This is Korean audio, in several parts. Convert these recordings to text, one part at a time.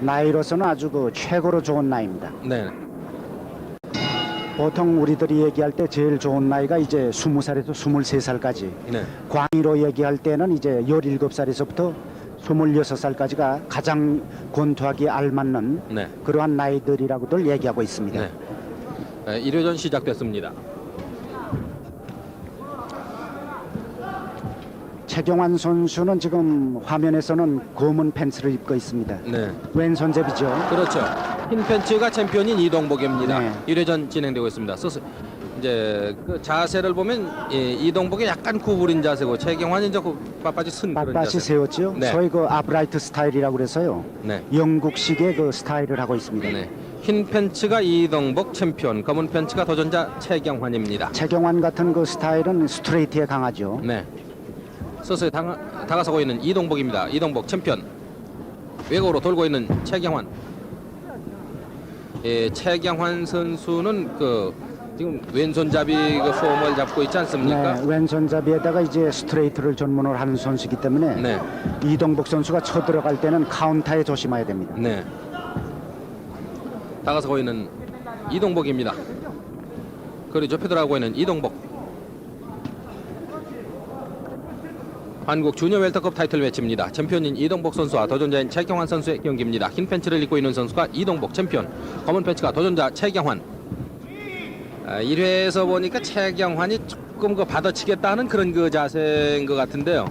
나이로서는 아주 그 최고로 좋은 나이입니다. 네. 보통 우리들이 얘기할 때 제일 좋은 나이가 이제 20살에서 23살까지. 네. 광의로 얘기할 때는 이제 17살에서부터 26살까지가 가장 권투하기에 알맞는 네. 그러한 나이들이라고들 얘기하고 있습니다. 네. 네, 1회전 시작됐습니다. 최경환 선수는 지금 화면에서는 검은 팬츠를 입고 있습니다. 네. 왼손잡이죠. 그렇죠. 흰 팬츠가 챔피언인 이동복입니다. 네. 1회전 진행되고 있습니다. 서스 이제 그 자세를 보면 예, 이동복이 약간 구부린 자세고 최경환이 이제 그 빳빳이 쓴 그런 빳빳이 자세. 세웠죠. 네. 소위 그 아브라이트 스타일이라고 그래서요. 네. 영국식의 그 스타일을 하고 있습니다. 네. 흰 팬츠가 이동복 챔피언, 검은 팬츠가 도전자 최경환입니다. 최경환 같은 그 스타일은 스트레이트에 강하죠. 네. 서서히 당, 다가서고 있는 이동복입니다. 이동복 챔피언. 외곽으로 돌고 있는 최경환. 예, 최경환 선수는 그 지금 왼손잡이 그 폼을 잡고 있지 않습니까? 네, 왼손잡이에다가 이제 스트레이트를 전문으로 하는 선수이기 때문에 네. 이동복 선수가 쳐 들어갈 때는 카운터에 조심해야 됩니다. 네. 다가서고 있는 이동복입니다. 거리 좁혀 들어가고 있는 이동복. 한국 주니어 웰터컵 타이틀 매치입니다. 챔피언인 이동복 선수와 도전자인 최경환 선수의 경기입니다. 흰 팬츠를 입고 있는 선수가 이동복 챔피언, 검은 팬츠가 도전자 최경환. 아, 1회에서 보니까 최경환이 조금 그 받아치겠다는 그런 그 자세인 것 같은데요.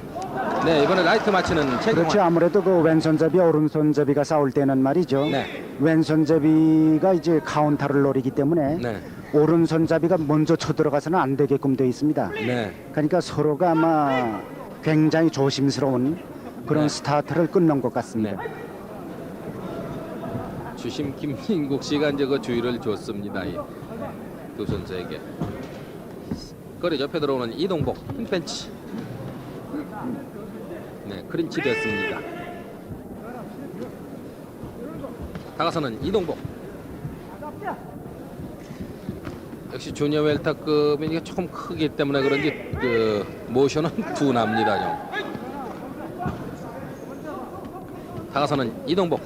네, 이번에 라이트 마치는 최경환. 그렇죠. 아무래도 그 왼손잡이 오른손잡이가 싸울 때는 말이죠. 네. 왼손잡이가 이제 카운터를 노리기 때문에 네. 오른손잡이가 먼저 쳐 들어가서는 안 되게끔 되어 있습니다. 네. 그러니까 서로가 아마 굉장히 조심스러운 그런 네. 스타트를 끊는 것 같습니다. 네. 주심 김민국 씨가 이제 그 주의를 줬습니다. 이두 선수에게. 거리 옆에 들어오는 이동복 흰 벤치. 네, 크린치 됐습니다. 다가서는 이동복. 역시 주니어 웰터급이니까 조금 크기 때문에 그런지 그 모션은 둔합니다 좀. 다가서는 이동복.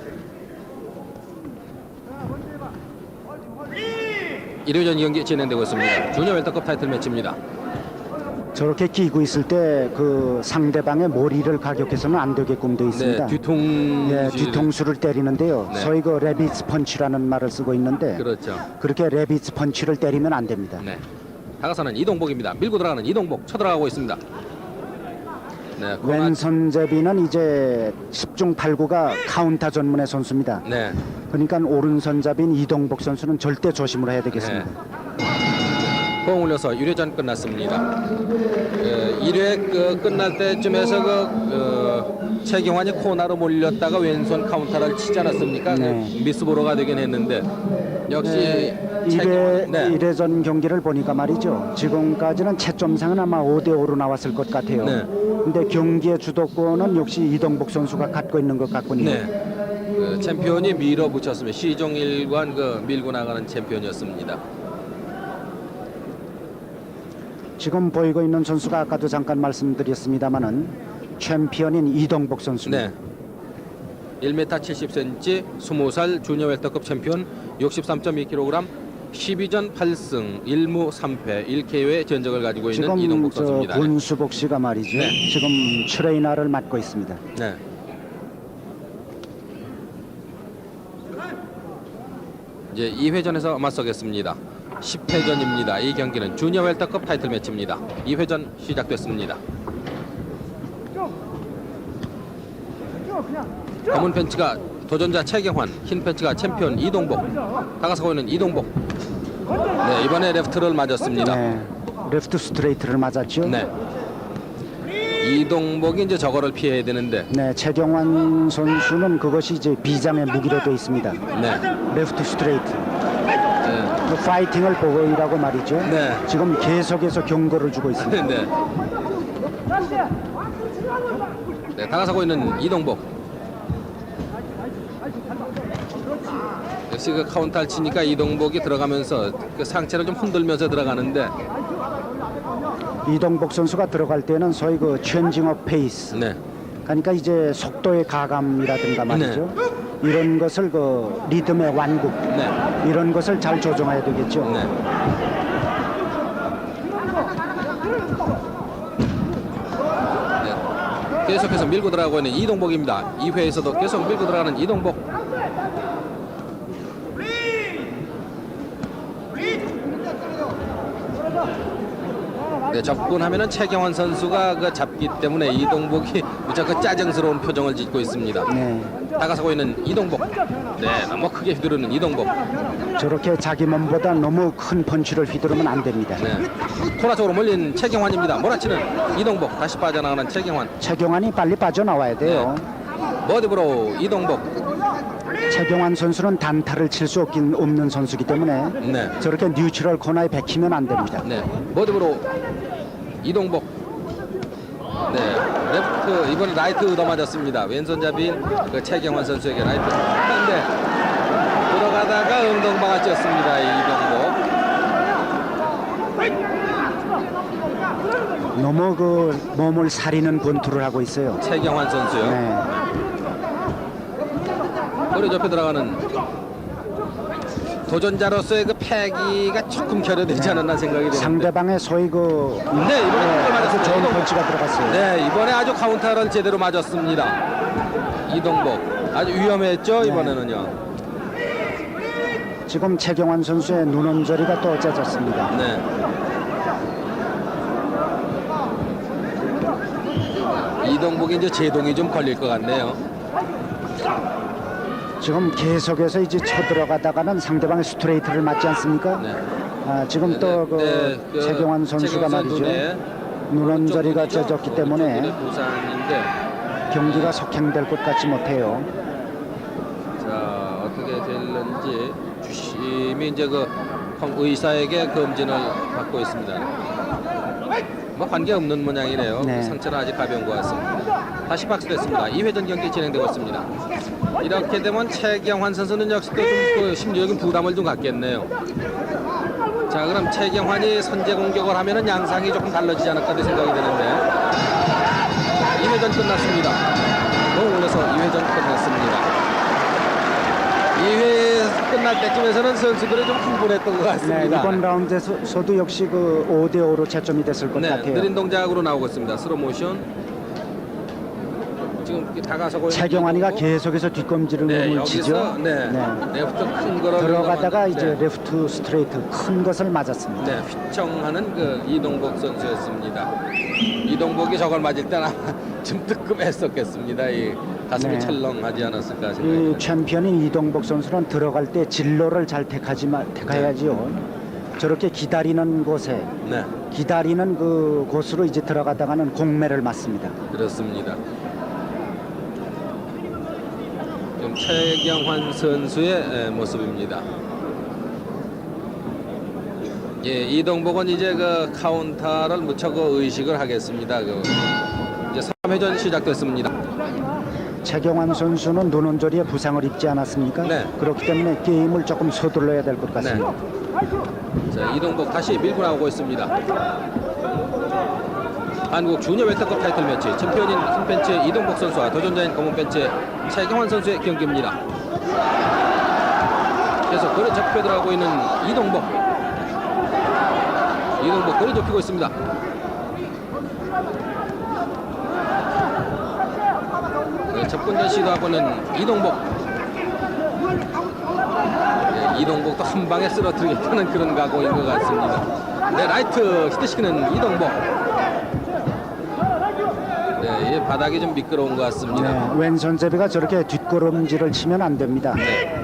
1회전 경기 진행되고 있습니다. 주니어 웰터컵 타이틀 매치입니다. 저렇게 끼고 있을 때 그 상대방의 머리를 가격해서는 안 되게끔 되어 있습니다. 네, 뒤통 예, 뒤통수를 때리는데요. 네. 소위 그 레비츠 펀치라는 말을 쓰고 있는데 그렇죠. 그렇게 레비츠 펀치를 때리면 안 됩니다. 네. 다가서는 이동복입니다. 밀고 들어가는 이동복 쳐들어가고 있습니다. 네, 코나- 왼손잡이는 이제 10중 8구가 카운터 전문의 선수입니다. 네. 그러니까 오른손잡이인 이동복 선수는 절대 조심을 해야 되겠습니다. 공 올려서 1회전 끝났습니다. 예, 1회 그 끝날 때쯤에서 그 어, 최경환이 코너로 몰렸다가 왼손 카운터를 치지 않았습니까? 네. 그 미스보로가 되긴 했는데 역시 네, 최경환 1회, 네. 1회전 경기를 보니까 말이죠. 지금까지는 채점상은 아마 5대5로 나왔을 것 같아요. 네. 근데 경기의 주도권은 역시 이동복 선수가 갖고 있는 것 같군요. 네. 그 챔피언이 밀어붙였습니다. 시종일관 그 밀고 나가는 챔피언이었습니다. 지금 보이고 있는 선수가 아까도 잠깐 말씀드렸습니다마는 챔피언인 이동복 선수입니다. 네. 1m 70cm, 20살 주니어 웰터급 챔피언, 63.2kg, 12전 8승, 1무 3패, 1KO의 전적을 가지고 있는 지금 이동복 저 선수입니다. 권수복 씨가 말이죠. 네. 지금 트레이너를 맡고 있습니다. 네. 이제 2회전에서 맞서겠습니다. 10회전입니다. 이 경기는 주니어 웰터급 타이틀 매치입니다. 2회전 시작됐습니다. 검은 팬츠가 도전자 최경환, 흰 팬츠가 챔피언 이동복. 다가서고 있는 이동복. 네, 이번에 레프트를 맞았습니다. 네. 레프트 스트레이트를 맞았죠. 네. 이동복이 이제 저거를 피해야 되는데 네, 최경환 선수는 그것이 이제 비장의 무기로 되어 있습니다. 네. 레프트 스트레이트. 네. 그 파이팅을 보고 이라고 말이죠. 네. 지금 계속해서 경고를 주고 있습니다. 네. 네, 다가서고 있는 이동복. 역시 그 카운터를 치니까 이동복이 들어가면서 그 상체를 좀 흔들면서 들어가는데 이동복 선수가 들어갈 때는 소위 그 체인징 업 페이스. 네. 그러니까 이제 속도의 가감이라든가 말이죠. 이런 것을 그 리듬의 완급 네. 이런 것을 잘 조정해야 되겠죠. 네. 네. 계속해서 밀고 들어가고 있는 이동복입니다. 2회에서도 계속 밀고 들어가는 이동복. 네, 접근하면은 최경환 선수가 그 잡기 때문에 이동복이 무척 그 짜증스러운 표정을 짓고 있습니다. 네. 다가서고 있는 이동복. 네, 너무 크게 휘두르는 이동복. 저렇게 자기 몸보다 너무 큰 펀치를 휘두르면 안 됩니다. 네. 코나 쪽으로 몰린 최경환입니다. 몰아치는 이동복 다시 빠져나가는 최경환. 최경환이 빨리 빠져나와야 돼요. 머디브로 이동복. 최경환 선수는 단타를 칠 수 없긴 없는 선수기 때문에 네. 저렇게 뉴트럴 코너에 백히면 안 됩니다. 네. 머디브로 이동복. 네. 레프트 이번에 라이트 얻어 맞았습니다. 왼손잡이인 그 최경환 선수에게 라이트. 그런데 들어가다가 엉덩방아 쪘습니다. 이동복. 너무 그 몸을 사리는 권투를 하고 있어요. 최경환 선수요. 네. 머리 접혀 들어가는 도전자로서의 그 패기가 조금 결여되지 않았나 생각이 드는데. 상대방의 소위 그 네, 이번에 네, 네, 아주 좋은 맞았습니다. 펀치가 들어갔어요. 네, 이번에 아주 카운터를 제대로 맞았습니다. 이동복 아주 위험했죠 이번에는요. 지금 최경환 선수의 눈엄저리가 또 째졌습니다. 네. 이동복이 이제 제동이 좀 걸릴 것 같네요. 지금 계속해서 이제 쳐들어가다가는 상대방의 스트레이트를 맞지 않습니까? 네. 아, 지금 또그 네, 그 최경환 선수가 최경환 말이죠. 눈에 눈엄저리가 오른쪽 쪄졌기 눈이죠. 때문에 눈에 부상인데 경기가 속행될 것 같지 못해요. 자 어떻게 될는지 주심이 이제 그 의사에게 검진을 받고 있습니다. 뭐 관계 없는 모양이네요. 네. 상처는 아직 가벼운 것 같습니다. 다시 박스됐습니다. 2회전 경기 진행되고 있습니다. 이렇게 되면 최경환 선수는 역시 또좀그 심리적인 부담을 좀 갖겠네요. 자 그럼 최경환이 선제 공격을 하면은 양상이 조금 달라지지 않을까 도 생각이 드는데 2회전 끝났습니다. 너무 올려서 2회전 끝났습니다. 2회 끝날 때쯤에서는 선수들이 좀 흥분했던 것 네, 같습니다. 이번 라운드에서도 역시 그 5대 5로 채점이 됐을 것 네, 같아요. 느린 동작으로 나오고 있습니다. 스로 모션. 지금 다가서고 최경환이가 이동국. 계속해서 뒷검지를 네, 치죠. 네, 레프트 큰 거를 들어가다가 이제 레프트 스트레이트 큰 것을 맞았습니다. 네, 휘청하는 그 이동복 선수였습니다. 이동복이 저걸 맞을 때는 좀 뜨끔했었겠습니다. 이 가슴이 네. 철렁하지 않았을까 이 생각합니다. 챔피언인 이동복 선수는 들어갈 때 진로를 잘 택하지만 택해야지요. 저렇게 기다리는 곳에 네, 기다리는 그 곳으로 이제 들어가다가는 공매를 맞습니다. 그렇습니다. 지금 최경환 선수의 에, 모습입니다. 예, 이동복은 이제 그 카운터를 무척 그 의식을 하겠습니다. 그 이제 3회전 시작됐습니다. 최경환 선수는 눈온조리에 부상을 입지 않았습니까? 네. 그렇기 때문에 게임을 조금 서둘러야 될 것 같습니다. 자, 이동복 다시 밀고 나오고 있습니다. 한국 주니어 웰터컵 타이틀 매치 챔피언인 흰 벤츠의 이동복 선수와 도전자인 검은 벤츠의 최경환 선수의 경기입니다. 계속 거리 접혀 들어가고 있는 이동복. 이동복 거리 좁히고 있습니다. 네, 첫 번째 시도하고 있는 이동복. 네, 이동복도 한 방에 쓰러뜨리겠다는 그런 각오인 것 같습니다. 네, 라이트 히트시키는 이동복. 네, 이 바닥이 좀 미끄러운 것 같습니다. 네, 왼손잡이가 저렇게 뒷걸음질을 치면 안 됩니다. 네.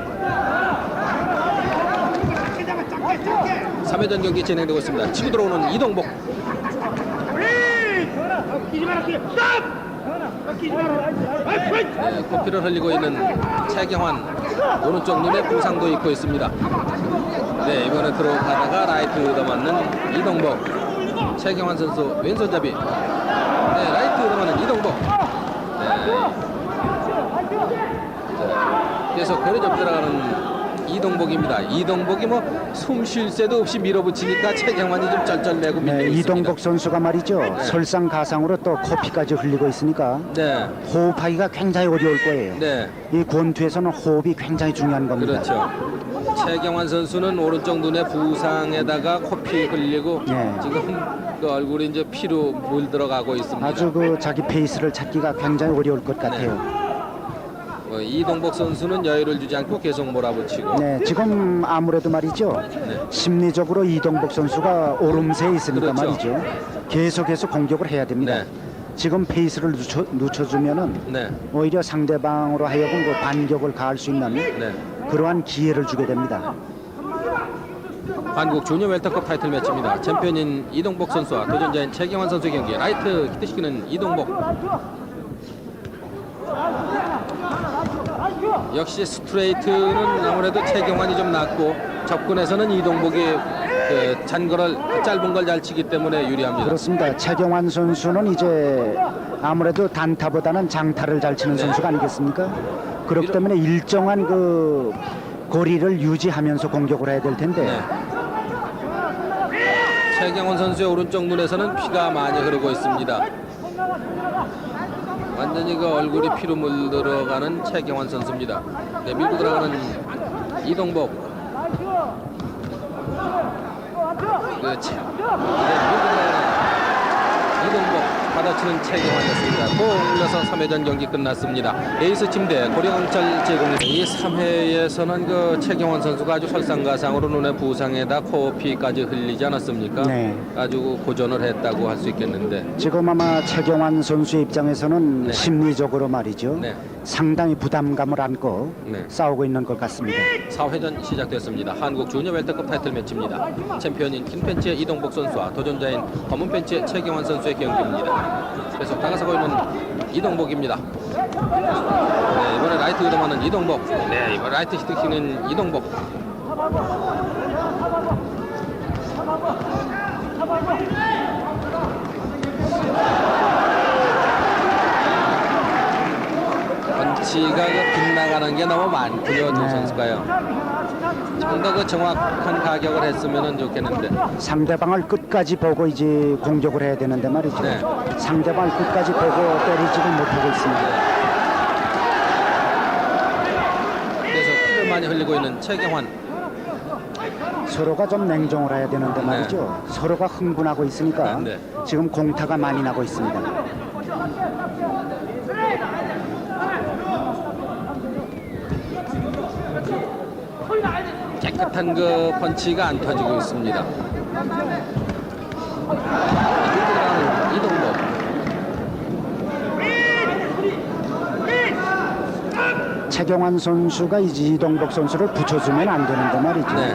3회전 경기 진행되고 있습니다. 치고 들어오는 이동복. 네, 코피를 흘리고 있는 최경환 오른쪽 눈에 부상도 입고 있습니다. 네, 이번에 들어가다가 라이트 얻어맞는 이동복. 최경환 선수 왼손잡이. 네, 라이트 얻어맞는 이동복. 네. 자, 계속 거리 접 들어가는 이동복입니다. 이동복이 뭐 숨 쉴 새도 없이 밀어붙이니까 최경환이 좀 쩔쩔매고 밀리고 네, 있습니다. 이동복 선수가 말이죠. 설상가상으로 또 코피까지 흘리고 있으니까 네, 호흡하기가 굉장히 어려울 거예요. 네, 이 권투에서는 호흡이 굉장히 중요한 겁니다. 그렇죠. 최경환 선수는 오른쪽 눈에 부상에다가 코피 흘리고 네. 지금 그 얼굴이 이제 피로 물들어가고 있습니다. 아주 그 자기 페이스를 찾기가 굉장히 어려울 것 같아요. 어, 이동복 선수는 여유를 주지 않고 계속 몰아붙이고 네, 지금 아무래도 말이죠. 네. 심리적으로 이동복 선수가 오름세에 있으니까 그렇죠. 말이죠. 계속해서 공격을 해야 됩니다. 네. 지금 페이스를 늦춰, 늦춰주면은 네, 오히려 상대방으로 하여금 그 반격을 가할 수 있는 네. 그러한 기회를 주게 됩니다. 한국 주니어 웰터컵 타이틀 매치입니다. 챔피언인 이동복 선수와 도전자인 최경환 선수의 경기 라이트 히트시키는 이동복 역시 스트레이트는 아무래도 최경환이 좀 낫고 접근에서는 이동복이 그 잔거를 짧은 걸 잘 치기 때문에 유리합니다. 그렇습니다. 최경환 선수는 이제 아무래도 단타보다는 장타를 잘 치는 네. 선수가 아니겠습니까? 그렇기 때문에 일정한 그 거리를 유지하면서 공격을 해야 될 텐데 네. 최경원 선수의 오른쪽 눈에서는 피가 많이 흐르고 있습니다. 완전히 그 얼굴이 피로 물들어가는 최경환 선수입니다. 네, 밀고 들어가는 이동복. 그 채, 네, 밀고 들어가는 받아치는 최경환이었습니다. 또 올려서 3회전 경기 끝났습니다. 에이스 침대 고려강철 제공입니다. 이 3회에서는 그 최경환 선수가 아주 설상가상으로 눈에 부상에다 코피까지 흘리지 않았습니까? 네. 아주 고전을 했다고 할 수 있겠는데 지금 아마 최경환 선수의 입장에서는 네. 심리적으로 말이죠. 네. 상당히 부담감을 안고 네. 싸우고 있는 것 같습니다. 4회전 시작됐습니다. 한국 주니어 웰터컵 타이틀 매치입니다. 챔피언인 흰 팬츠의 이동복 선수와 도전자인 검은 팬츠의 최경환 선수의 경기입니다. 계속 다가서고 있는 이동복입니다. 네, 이번에 라이트 의dom하는 이동복. 네, 이번 라이트 히트키는 이동복. 펀치가 그 빗나가는 게 너무 많군요, 두 네. 선수가요. 좀 더 그 정확한 가격을 했으면 좋겠는데. 상대방을 끝까지 보고 이제 공격을 해야 되는데 말이죠. 네. 상대방을 끝까지 보고 때리지를 못하고 있습니다. 그래서 피를 많이 흘리고 있는 최경환. 서로가 좀 냉정을 해야 되는데 말이죠. 서로가 흥분하고 있으니까 네, 네. 지금 공타가 많이 나고 있습니다. 깨끗한 그 펀치가 안 터지고 있습니다. 이동복. 최경환 선수가 이제 이동복 선수를 붙여주면 안 되는데 말이죠. 네.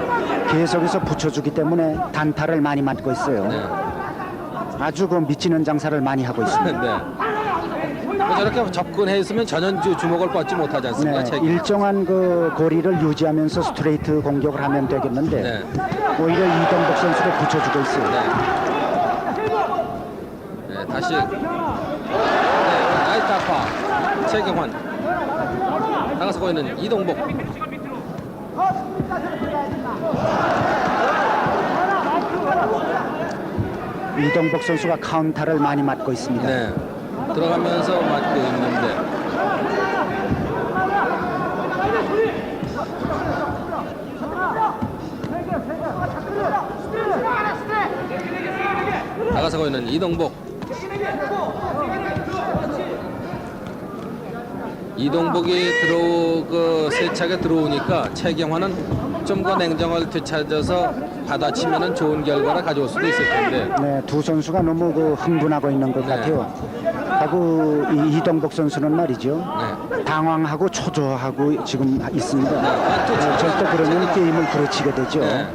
계속해서 붙여주기 때문에 단타를 많이 맞고 있어요. 네. 아주 그 미치는 장사를 많이 하고 있습니다. 네. 뭐 저렇게 접근해 있으면 전혀 주- 주목을 뻗지 못하지 않습니까? 네. 일정한 그 거리를 유지하면서 스트레이트 공격을 하면 되겠는데 네. 오히려 이동복 선수를 붙여주고 있어요. 네. 네, 다시. 네, 나이트 아파. 최경환. 나가서고 있는 이동복. 이동복 선수가 카운터를 많이 맞고 있습니다. 네. 들어가면서 맞고 있는데. 나가서고 있는 이동복. 이동복이 들어 그 세차게 들어오니까 최경환 더 냉정을 되찾아서 받아치면은 좋은 결과를 가져올 수도 있을 텐데. 네, 두 선수가 너무 그 흥분하고 있는 것 네. 같아요. 하고 이 이동복 선수는 말이죠. 네. 당황하고 초조하고 지금 있습니다. 아, 또 네, 절대 그러면 게임을 그르치게 되죠. 네.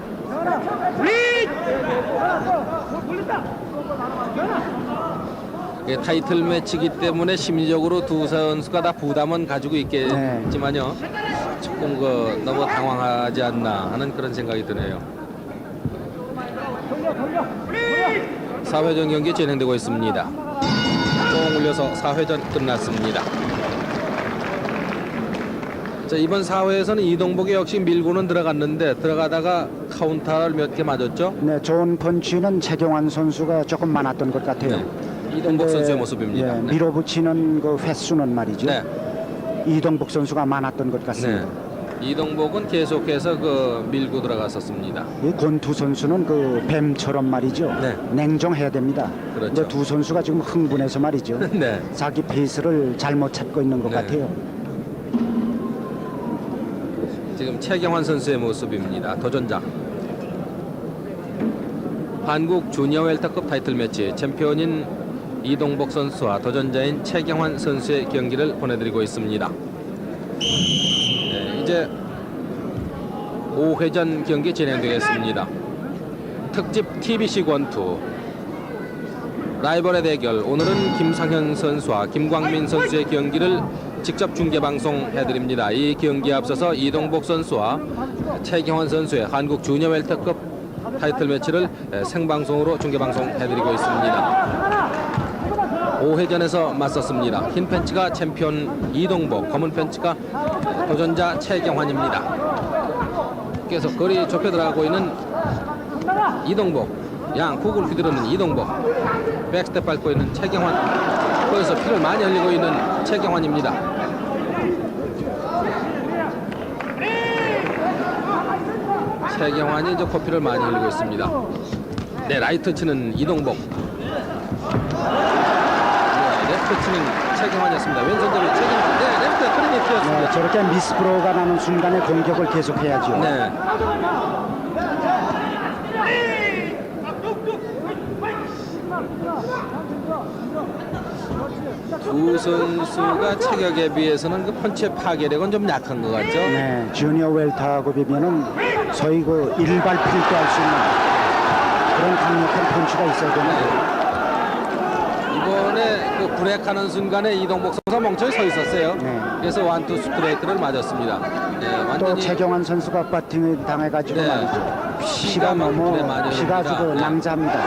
예, 타이틀 매치기 때문에 심리적으로 두 선수가 다 부담은 가지고 있겠지만요. 조금 그 너무 당황하지 않나 하는 그런 생각이 드네요. 4회전 경기 진행되고 있습니다. 똥 울려서 4회전 끝났습니다. 자, 이번 4회에서는 이동복이 역시 밀고는 들어갔는데 들어가다가 카운터를 몇 개 맞았죠. 네, 좋은 펀치는 최경환 선수가 조금 많았던 것 같아요. 네. 이동복 선수의 모습입니다. 예, 네. 밀어붙이는 그 횟수는 말이죠. 네. 이동복 선수가 많았던 것 네. 같습니다. 이동복은 계속해서 그 밀고 들어갔었습니다. 이 권투 선수는 그 뱀처럼 말이죠. 네. 냉정해야 됩니다. 그렇죠. 두 선수가 지금 흥분해서 말이죠. 네. 자기 페이스를 잘못 찾고 있는 것 네. 같아요. 지금 최경환 선수의 모습입니다. 도전자. 한국 주니어 웰터급 타이틀 매치 챔피언인 이동복 선수와 도전자인 최경환 선수의 경기를 보내드리고 있습니다. 네, 이제 5회전 경기 진행되겠습니다. 특집 TBC 권투 라이벌의 대결 오늘은 김상현 선수와 김광민 선수의 경기를 직접 중계 방송 해드립니다. 이 경기에 앞서서 이동복 선수와 최경환 선수의 한국 주니어 웰터급 타이틀 매치를 생방송으로 중계 방송 해드리고 있습니다. 5회전에서 맞섰습니다. 흰 팬츠가 챔피언 이동복, 검은 팬츠가 도전자 최경환입니다. 계속 거리 좁혀 들어가고 있는 이동복 양 훅을 휘두르는 이동복. 백스텝 밟고 있는 최경환. 거기서 피를 많이 흘리고 있는 최경환입니다. 최경환이 이제 코피를 많이 흘리고 있습니다. 네 라이트 치는 이동복 네, 레프트 치는 최경환이었습니다. 왼손잡이 최경환 네 레프트 네, 크리니티였습니다. 저렇게 미스프로가 나는 순간에 공격을 계속해야죠. 네. 두 선수가 체격에 비해서는 그 펀치의 파괴력은 좀 약한 것 같죠? 네, 주니어 웰터하고 비면은 소위 그 일발 필도 할수 있는 그런 강력한 펀치가 있어야 되는데 이번에 그 브레이크하는 순간에 이동복 선수가 멍청히 서 있었어요. 네. 그래서 완투 스트레이트를 맞았습니다. 네, 또 완전히 최경환 선수가 버팅을 당해가지고 네, 말이죠. 피가 피가 너무 그래 많이 피가 흘립니다. 네. 낭자합니다.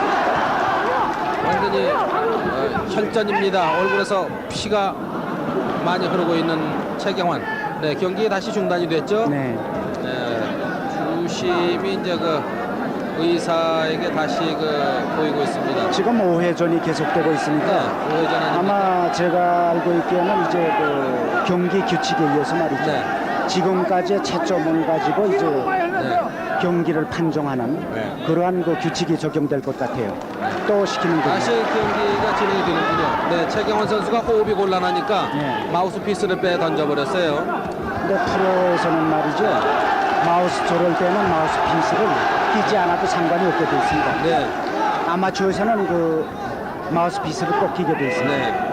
완전히 어, 혈전입니다. 얼굴에서 피가 많이 흐르고 있는 최경환. 네, 경기 다시 중단이 됐죠? 네, 네, 주심이 이제 그 의사에게 다시 그 보이고 있습니다. 지금 5회전이 계속되고 있으니까 네, 오회전 아닙니까? 아마 제가 알고 있기에는 이제 그 경기 규칙에 의해서 말이죠. 네. 지금까지의 채점을 가지고 이제 네. 경기를 판정하는 네. 그러한 그 규칙이 적용될 것 같아요. 또 시키는 다시. 경기가 진행이 되는군요. 네, 최경원 선수가 호흡이 곤란하니까 네. 마우스 피스를 빼 던져버렸어요. 근데 프로에서는 말이죠. 마우스 저럴 때는 마우스 피스를 끼지 않아도 상관이 없게 돼 있습니다. 네, 아마추어에서는 그 마우스 피스를 꼭 끼게 돼 있습니다. 네.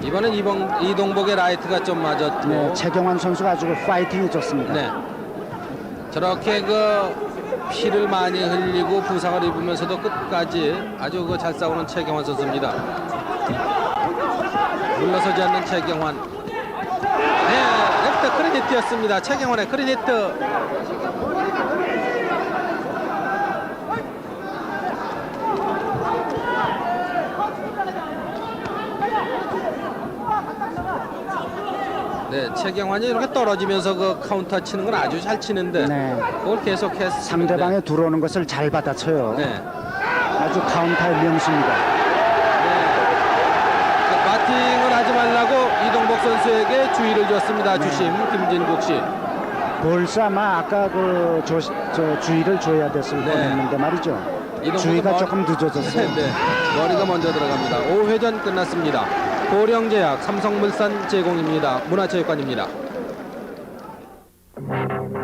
네, 이번엔 이봉, 이동복의 라이트가 좀 맞았고 네, 최경환 선수가 아주 그 파이팅이 좋습니다. 네. 저렇게 그 피를 많이 흘리고 부상을 입으면서도 끝까지 아주 그 잘 싸우는 최경환 선수입니다. 물러서지 않는 최경환. 네, 레프트 크리니트였습니다. 최경환의 크리니 네, 최경환이 이렇게 떨어지면서 그 카운터 치는 건 아주 잘 치는데 네. 그걸 계속해서 상대방의 들어오는 것을 잘 받아쳐요. 네. 아주 카운터의 명수입니다. 그 바팅을 하지 말라고 이동복 선수에게 주의를 줬습니다. 네. 주심 김진국 씨. 벌써 아마 아까 그 조, 저 주의를 줘야 됐을 네. 뻔했는데 말이죠. 주의가 머리- 조금 늦어졌어요. 네, 네. 머리가 먼저 들어갑니다. 5회전 끝났습니다. 고령제약 삼성물산 제공입니다. 문화체육관입니다.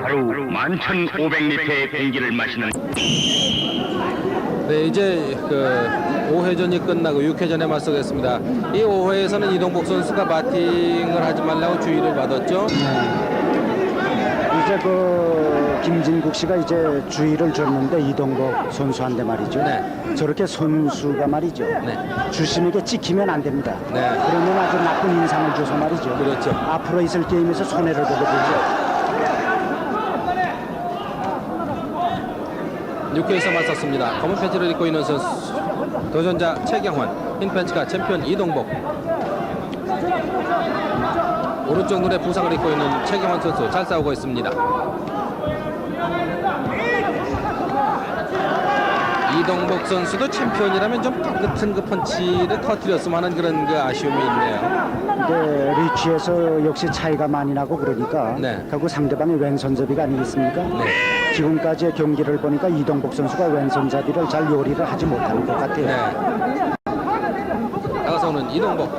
하루 11,500리터의 공기를 마시는 네, 이제 그 5회전이 끝나고 6회전에 맞서겠습니다. 이 5회에서는 이동복 선수가 바팅을 하지 말라고 주의를 받았죠. 이제 그 김진국 씨가 이제 주의를 줬는데 이동국 선수한테 말이죠. 네. 저렇게 선수가 말이죠. 네. 주심에게 찍히면 안 됩니다. 네. 그러면 아주 나쁜 인상을 줘서 말이죠. 그렇죠. 앞으로 있을 게임에서 손해를 보게 되죠. 6회에서 맞섰습니다. 검은 팬츠를 입고 있는 선수 도전자 최경환, 흰 팬츠가 챔피언 이동복. 오른쪽 눈에 부상을 입고 있는 최경환 선수 잘 싸우고 있습니다. 이동복 선수도 챔피언이라면 좀 깨끗한 그 펀치를 터뜨렸으면 하는 그런 그 아쉬움이 있네요. 근데 리치에서 역시 차이가 많이 나고 그러니까 네. 결국 상대방이 왼손잡이가 아니겠습니까? 지금까지의 경기를 보니까 이동복 선수가 왼손잡이를 잘 요리를 하지 못하는 것 같아요. 네. 나가서 오는 이동복.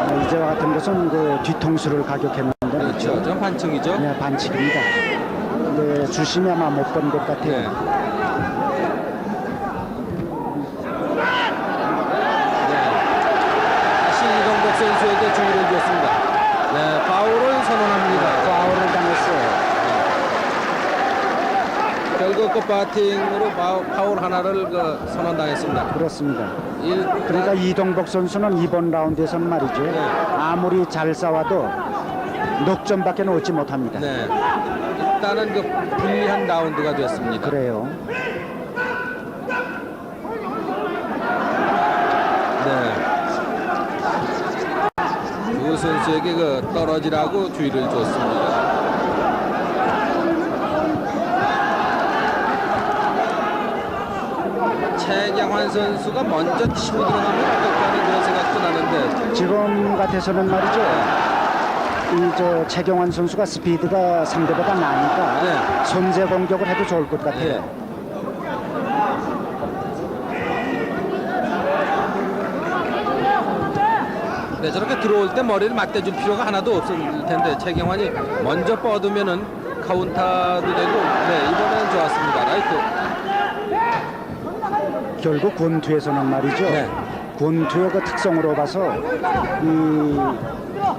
아, 이제와 같은 것은 그 뒤통수를 가격했는데 그렇죠. 좀 반칙이죠. 네, 반칙입니다. 근데 주심이 아마 못본 것 같아요. 네. 다시 이동복 선수에게 주의를 주었습니다. 네, 파울을 선언합니다. 파울을 당했어요. 결국 그 바팅으로 파- 파울 하나를 그 선언당했습니다. 그렇습니다. 일, 그러니까 이동복 선수는 이번 라운드에서는 말이죠. 네. 아무리 잘 싸워도 넉점밖에 얻지 못합니다. 네. 일단은 그 불리한 라운드가 됐습니다. 그래요. 네. 두 선수에게 그 떨어지라고 주의를 줬습니다. 최경환 선수가 먼저 치고 들어가면 어떨까는 그런 생각도 나는데 지금 같아서는 말이죠. 이 저 최경환 선수가 스피드가 상대보다 나니까 네. 선제 공격을 해도 좋을 것 같아요. 네, 저렇게 들어올 때 머리를 맞대줄 필요가 하나도 없을 텐데 최경환이 먼저 뻗으면은 카운터도 되고 네 이번에는 좋았습니다. 라이트 결국 권투에서는 말이죠. 네. 권투의 그 특성으로 봐서 이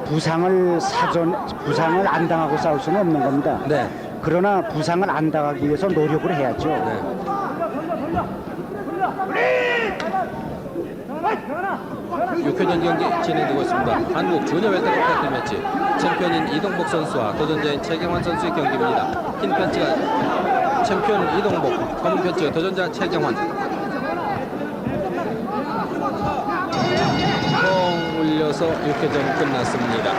부상을 사전 부상을 안 당하고 싸울 수는 없는 겁니다. 네. 그러나 부상을 안 당하기 위해서 노력을 해야죠. 네. 육회전 경기 진행되고 있습니다. 한국 주니어 웰터급 타이틀 매치 챔피언인 이동복 선수와 도전자인 최경환 선수의 경기입니다. 흰 팬츠가 챔피언 이동복, 검은 팬츠 도전자 최경환. 뻥 울려서 육회전 끝났습니다.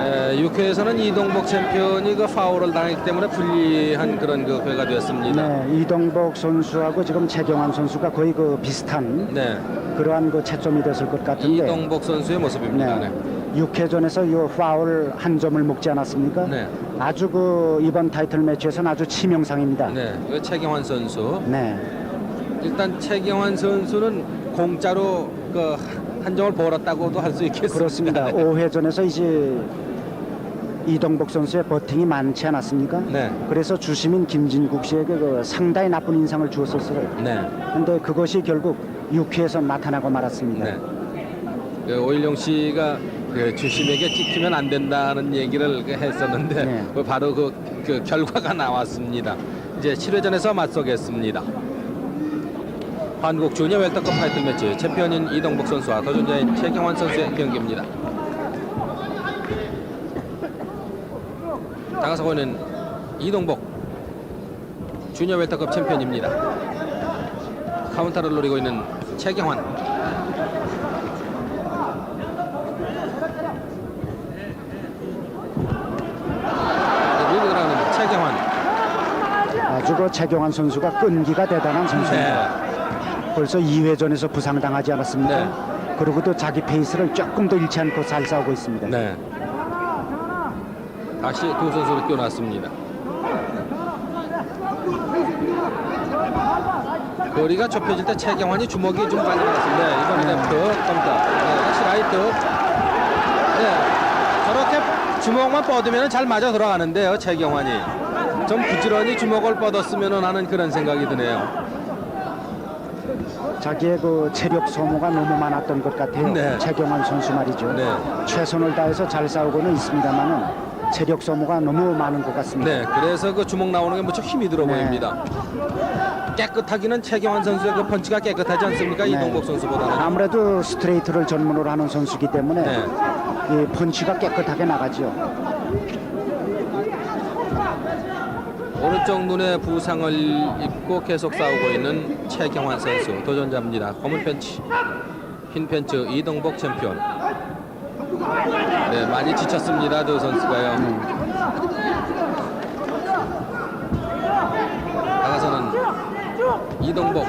에, 6회에서는 이동복 챔피언이 그 파울을 당했기 때문에 불리한 그런 그 회가 되었습니다. 네, 이동복 선수하고 지금 최경환 선수가 거의 그 비슷한 네. 그러한 그 채점이 됐을 것 같은데. 이동복 선수의 모습입니다. 네. 네. 6회전에서 이 파울 한 점을 먹지 않았습니까? 네. 아주 그 이번 타이틀 매치에서는 아주 치명상입니다. 네, 그 최경환 선수. 네. 일단 최경환 선수는 공짜로 그한 점을 벌었다고도 할 수 있겠습니다. 그렇습니다. 네. 5회전에서 이제 이동복 선수의 버팅이 많지 않았습니까? 네. 그래서 주심인 김진국 씨에게 그 상당히 나쁜 인상을 주었었어요. 네. 근데 그것이 결국 6회에서 나타나고 말았습니다. 네. 그 오일용 씨가 그 주심에게 찍히면 안 된다는 얘기를 그 했었는데 네. 그 바로 그, 그 결과가 나왔습니다. 이제 7회전에서 맞서겠습니다. 한국 주니어 웰터컵 타이틀 매치 챔피언인 이동복 선수와 도전자인 최경환 선수의 경기입니다. 다가서고 있는 이동복 주니어 웰터컵 챔피언입니다. 카운터를 노리고 있는 최경환 밀고 들어가는 최경환 아주 그 최경환 선수가 끈기가 대단한 선수입니다. 네. 벌써 2회전에서 부상당하지 않았습니까? 네. 그리고도 자기 페이스를 조금도 잃지 않고 잘 싸우고 있습니다. 네. 다시 두 선수를 끼워놨습니다. 거리가 좁혀질 때 최경환이 주먹이 좀 빨리 나갔습니다. 네, 이번에 레프트 컴다. 네, 다시 라이트. 네, 저렇게 주먹만 뻗으면 잘 맞아 들어가는데요, 최경환이. 좀 부지런히 주먹을 뻗었으면 하는 그런 생각이 드네요. 자기의 그 체력 소모가 너무 많았던 것 같아요. 네. 최경환 선수 말이죠. 네. 최선을 다해서 잘 싸우고는 있습니다만은 체력 소모가 너무 많은 것 같습니다. 네, 그래서 그 주먹 나오는 게 무척 힘이 들어 네. 보입니다. 깨끗하기는 최경환 선수의 그 펀치가 깨끗하지 않습니까? 네. 이동복 선수보다는. 아무래도 스트레이트를 전문으로 하는 선수이기 때문에 네. 이 펀치가 깨끗하게 나가죠. 오른쪽 눈에 부상을 입고 계속 싸우고 있는 최경환 선수 도전자입니다. 검은 팬츠, 흰 팬츠 이동복 챔피언. 네, 많이 지쳤습니다. 두 선수가요. 나가서는 이동복.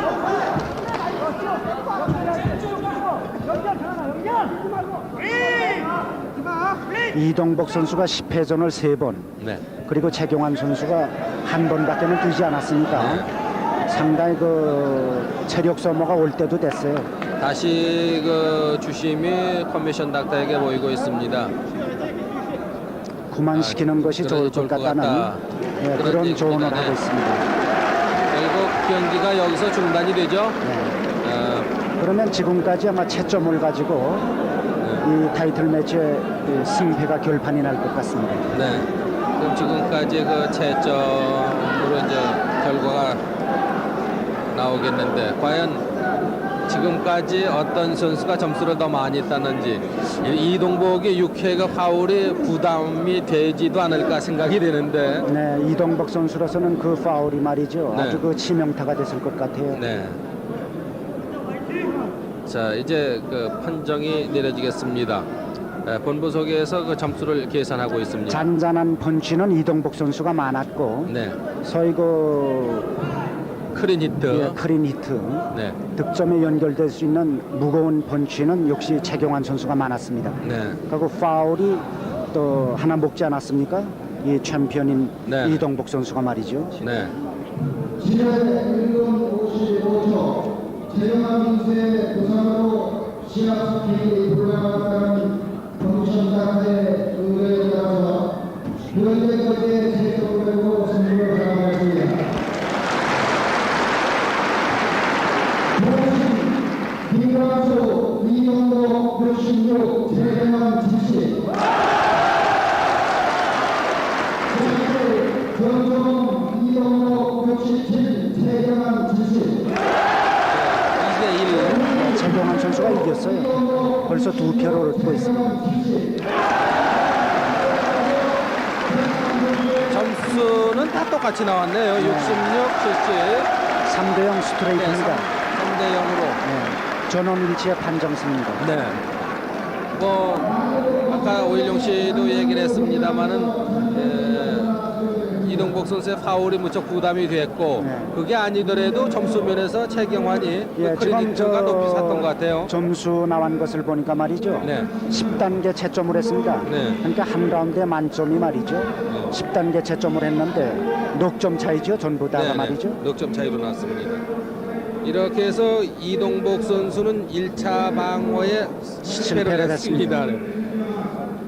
이동복 선수가 10회전을 3번, 네, 그리고 최경환 선수가 한 번밖에는 뛰지 않았으니까 상당히 그 체력 소모가 올 때도 됐어요. 다시 그 주심이 컨미션 닥터에게 보이고 있습니다. 그만시키는 아, 것이 좋을 것것 같다는 같다. 예, 그런. 조언을 네. 하고 있습니다. 결국 경기가 여기서 중단이 되죠. 네. 어, 그러면 지금까지 아마 채점을 가지고 네. 이 타이틀 매치의 이 승패가 결판이 날 것 같습니다. 네. 그럼 지금까지 그 채점으로 이제 결과가 나오겠는데 과연 지금까지 어떤 선수가 점수를 더 많이 땄는지 이- 이동복의 6회가 파울이 부담이 되지도 않을까 생각이 되는데 네, 이동복 선수로서는 그 파울이 말이죠. 네. 아주 그 치명타가 됐을 것 같아요. 네. 자 이제 그 판정이 내려지겠습니다. 네, 본부석에서 그 점수를 계산하고 있습니다. 잔잔한 펀치는 이동복 선수가 많았고 네, 소위 그 크린 히트. 예, 크린 히트 네, 득점에 연결될 수 있는 무거운 펀치는 역시 최경환 선수가 많았습니다. 네. 그리고 파울이 또 하나 먹지 않았습니까? 이 챔피언인 네. 이동복 선수가 말이죠. 네. 최영 환 선수의 부상으로 시합 스피드에 불러나갔다는 정신사의 의뢰에 따라서 현재까지의 제적으로 승부를 가져가겠습니다. 이겼어요. 벌써 두 표를 얻고 있습니다. 점수는 다 똑같이 나왔네요. 66, 70. 3대 0 네, 스트레이트입니다. 3대 0으로. 네, 전원 일치의 판정승입니다. 네. 뭐 아까 오일용 씨도 얘기를 했습니다만은 이동복 선수의 파울이 무척 부담이 됐고 네. 그게 아니더라도 점수 면에서 최경환이 예, 그 크레디트가 높이 저 샀던 것 같아요. 점수 나온 것을 보니까 말이죠. 네. 10단계 채점을 했습니다. 네. 그러니까 한 라운드에 만점이 말이죠. 10단계 채점을 했는데 넉점 차이죠. 전부 다가 네네, 말이죠. 넉점 차이로 났습니다. 이렇게 해서 이동복 선수는 1차 방어에 실패를 실패를 했습니다.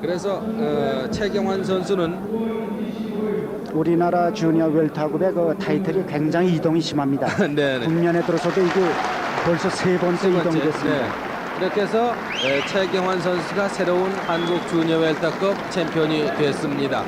그래서 어, 최경환 선수는 우리나라 주니어 웰타급의 그 타이틀이 굉장히 이동이 심합니다. 네네. 국면에 들어서도 이게 벌써 세 번째 세 번째, 이동이 됐습니다. 네. 이렇게 해서 에, 최경환 선수가 새로운 한국 주니어 웰터급 챔피언이 됐습니다.